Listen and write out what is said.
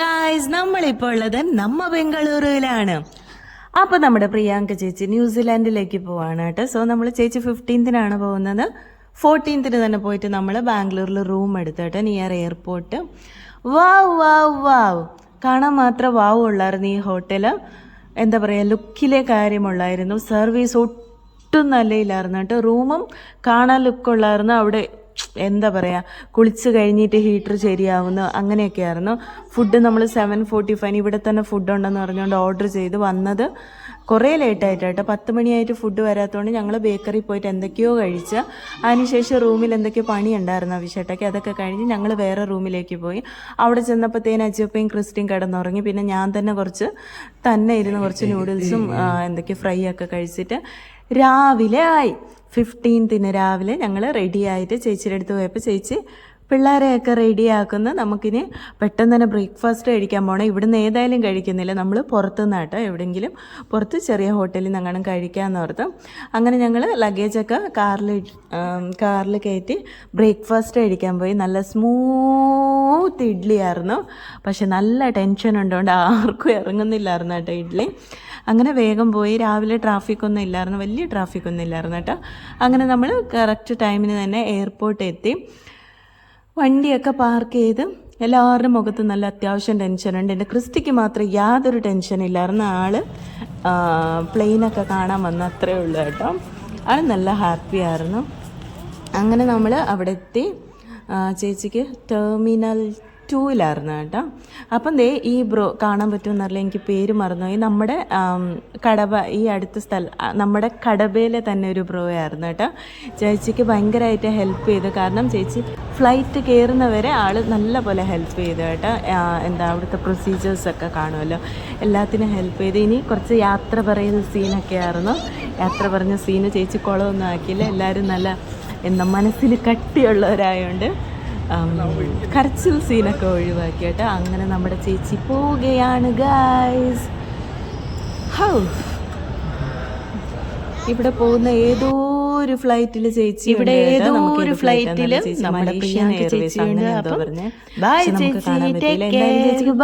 Guys നമ്മളിപ്പോൾ ഉള്ളത് നമ്മ ബംഗളൂരുവിലാണ്. അപ്പോൾ നമ്മുടെ പ്രിയാങ്ക ചേച്ചി ന്യൂസിലാൻഡിലേക്ക് പോവാണ് കേട്ടോ. സോ നമ്മൾ ചേച്ചി ഫിഫ്റ്റീൻത്തിനാണ് പോകുന്നത്. ഫോർട്ടീൻത്തിന് തന്നെ പോയിട്ട് നമ്മൾ ബാംഗ്ലൂരിൽ റൂം എടുത്തു കേട്ടോ നിയർ എയർപോർട്ട് വാവ് വാവ് വാവ് കാണാൻ മാത്രം വാവ് ഉള്ളായിരുന്നു ഈ ഹോട്ടൽ എന്താ പറയുക ലുക്കിലെ കാര്യമുള്ളായിരുന്നു. സർവീസ് ഒട്ടും നല്ലയില്ലായിരുന്നു കേട്ടോ. റൂമും കാണാൻ ലുക്കുള്ളായിരുന്നു അവിടെ എന്താ പറയുക കുളിച്ച് കഴിഞ്ഞിട്ട് ഹീറ്റർ ശരിയാവുന്നു അങ്ങനെയൊക്കെ ആയിരുന്നു ഫുഡ് നമ്മൾ സെവൻ ഫോർട്ടി ഫൈവ് ഇവിടെ തന്നെ ഫുഡ് ഉണ്ടെന്ന് പറഞ്ഞുകൊണ്ട് ഓർഡർ ചെയ്ത് വന്നത് കുറേ ലേറ്റായിട്ടോ കേട്ടോ. പത്ത് മണിയായിട്ട് ഫുഡ് വരാത്തതുകൊണ്ട് ഞങ്ങൾ ബേക്കറി പോയിട്ട് എന്തൊക്കെയോ കഴിച്ച് അതിനുശേഷം റൂമിൽ എന്തൊക്കെയോ പണി ഉണ്ടായിരുന്നു വിഷയട്ടൊക്കെ അതൊക്കെ കഴിഞ്ഞ് ഞങ്ങൾ വേറെ റൂമിലേക്ക് പോയി. അവിടെ ചെന്നപ്പോഴത്തേന് അച്ചപ്പയും ക്രിസ്റ്റിയും കിടന്നുറങ്ങി. പിന്നെ ഞാൻ തന്നെ കുറച്ച് തന്നെ ഇരുന്ന് കുറച്ച് നൂഡിൽസും എന്തൊക്കെയോ ഫ്രൈ ഒക്കെ കഴിച്ചിട്ട് രാവിലെ ആയി. ഫിഫ്റ്റീൻത്തിന് രാവിലെ ഞങ്ങൾ റെഡി ആയിട്ട് ചേച്ചിയുടെ അടുത്ത് പോയപ്പോൾ ചേച്ചി പിള്ളേരെയൊക്കെ റെഡിയാക്കുന്ന നമുക്കിനി പെട്ടെന്ന് തന്നെ ബ്രേക്ക്ഫാസ്റ്റ് കഴിക്കാൻ പോകണം ഇവിടുന്ന് ഏതായാലും കഴിക്കുന്നില്ല. നമ്മൾ പുറത്തുനിന്ന് കേട്ടോ എവിടെയെങ്കിലും പുറത്ത് ചെറിയ ഹോട്ടലിൽ നിന്ന് അങ്ങനെ കഴിക്കാമെന്ന് ഓർത്ത് അങ്ങനെ ഞങ്ങൾ ലഗേജൊക്കെ കാറിൽ കാറിൽ കയറ്റി ബ്രേക്ക്ഫാസ്റ്റ് കഴിക്കാൻ പോയി. നല്ല സ്മൂത്ത് ഇഡ്ഡലിയായിരുന്നു പക്ഷെ നല്ല ടെൻഷൻ ഉണ്ടോണ്ട് ആർക്കും ഇറങ്ങുന്നില്ലായിരുന്നു കേട്ടോ ഇഡ്ഡലി അങ്ങനെ വേഗം പോയി. രാവിലെ ട്രാഫിക് ഒന്നും ഇല്ലായിരുന്നു. വലിയ ട്രാഫിക് ഒന്നും ഇല്ലായിരുന്നു കേട്ടോ. അങ്ങനെ നമ്മൾ കറക്റ്റ് ടൈമിന് തന്നെ എയർപോർട്ട് എത്തി. വണ്ടിയൊക്കെ പാർക്ക് ചെയ്ത് എല്ലാവരുടെ മുഖത്ത് നല്ല അത്യാവശ്യം ടെൻഷനുണ്ട് എന്റെ ക്രിസ്റ്റിക്ക് മാത്രം യാതൊരു ടെൻഷൻ ടെൻഷനില്ലായിരുന്നു ആൾ പ്ലെയിനൊക്കെ കാണാൻ വന്ന അത്രേ ഉള്ളൂ കേട്ടോ. ആൾ നല്ല ഹാപ്പി ആയിരുന്നു. അങ്ങനെ നമ്മൾ അവിടെ എത്തി. ചേച്ചിക്ക് ടെർമിനൽ ടൂവിലായിരുന്നു കേട്ടോ. അപ്പം ദേ ഈ ബ്രോ കാണാൻ പറ്റുമെന്നറിയില്ല എനിക്ക് പേര് മറന്നുപോയി. നമ്മുടെ കടബ ഈ അടുത്ത സ്ഥലം നമ്മുടെ കടബയിലെ തന്നെ ഒരു ബ്രോ ആയിരുന്നു കേട്ടോ. ചേച്ചിക്ക് ഭയങ്കരമായിട്ട് ഹെൽപ്പ് ചെയ്തു. കാരണം ചേച്ചി ഫ്ലൈറ്റ് കയറുന്നവരെ ആൾ നല്ല പോലെ ഹെൽപ്പ് ചെയ്തു കേട്ടോ. എന്താ അവിടുത്തെ പ്രൊസീജിയേഴ്സൊക്കെ കാണുമല്ലോ. എല്ലാത്തിനും ഹെൽപ്പ് ചെയ്ത്. ഇനി കുറച്ച് യാത്ര പറയുന്ന സീനൊക്കെ ആയിരുന്നു. യാത്ര പറഞ്ഞ സീന് ചേച്ചി കുളമൊന്നും ആക്കിയില്ല. എല്ലാവരും നല്ല എന്താ മനസ്സിൽ കട്ടിയുള്ളവരായോണ്ട് ഉം, കരച്ചിൽ സീനൊക്കെ ഒഴിവാക്കിയിട്ട് അങ്ങനെ നമ്മുടെ ചേച്ചി പോവുകയാണ് ഗായ്സ് ഹൗ ഇവിടെ പോകുന്ന ഏതോ ഒരു ഫ്ലൈറ്റിൽ ചേച്ചി ഇവിടെ. ഏതോ ഒരു ഫ്ലൈറ്റിൽ നമ്മുടെ ചേച്ചിയുണ്ട്. അപ്പം പക്ഷെ നമുക്ക് ചേച്ചി, ചേച്ചിക്ക്.